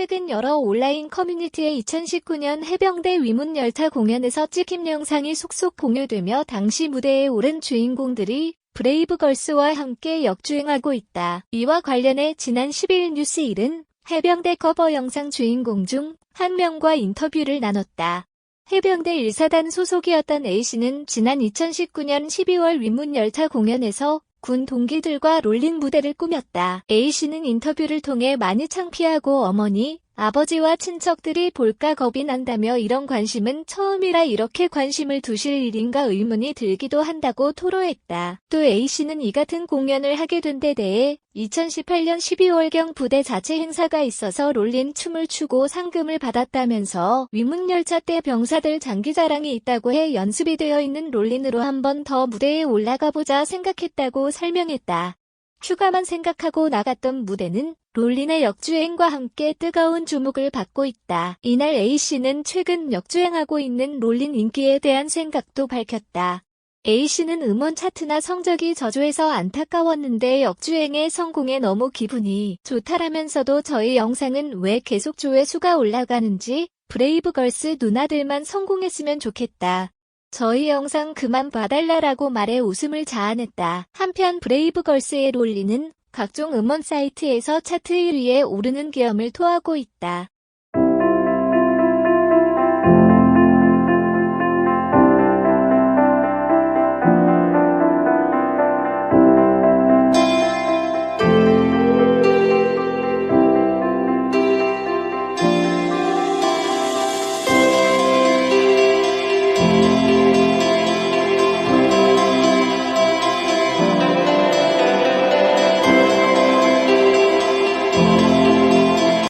최근 여러 온라인 커뮤니티에 2019년 해병대 위문열차 공연에서 찍힌 영상이 속속 공유되며 당시 무대에 오른 주인공들이 브레이브걸스와 함께 역주행하고 있다. 이와 관련해 지난 12일 뉴스 1은 해병대 커버 영상 주인공 중 한 명과 인터뷰를 나눴다. 해병대 1사단 소속이었던 A씨는 지난 2019년 12월 위문열차 공연에서 군 동기들과 롤링 무대를 꾸몄다. A씨는 인터뷰를 통해 많이 창피하고 어머니, 아버지와 친척들이 볼까 겁이 난다며 이런 관심은 처음이라 이렇게 관심을 두실 일인가 의문이 들기도 한다고 토로했다. 또 A씨는 이 같은 공연을 하게 된 데 대해 2018년 12월경 부대 자체 행사가 있어서 롤린 춤을 추고 상금을 받았다면서 위문열차 때 병사들 장기자랑이 있다고 해 연습이 되어 있는 롤린으로 한 번 더 무대에 올라가 보자 생각했다고 설명했다. 휴가만 생각하고 나갔던 무대는 롤린의 역주행과 함께 뜨거운 주목을 받고 있다. 이날 A씨는 최근 역주행하고 있는 롤린 인기에 대한 생각도 밝혔다. A씨는 음원 차트나 성적이 저조해서 안타까웠는데 역주행의 성공에 너무 기분이 좋다라면서도 저희 영상은 왜 계속 조회수가 올라가는지 브레이브걸스 누나들만 성공했으면 좋겠다. 저희 영상 그만 봐달라라고 말해 웃음을 자아냈다. 한편 브레이브걸스의 롤리는 각종 음원 사이트에서 차트 1위에 오르는 계엄을 토하고 있다.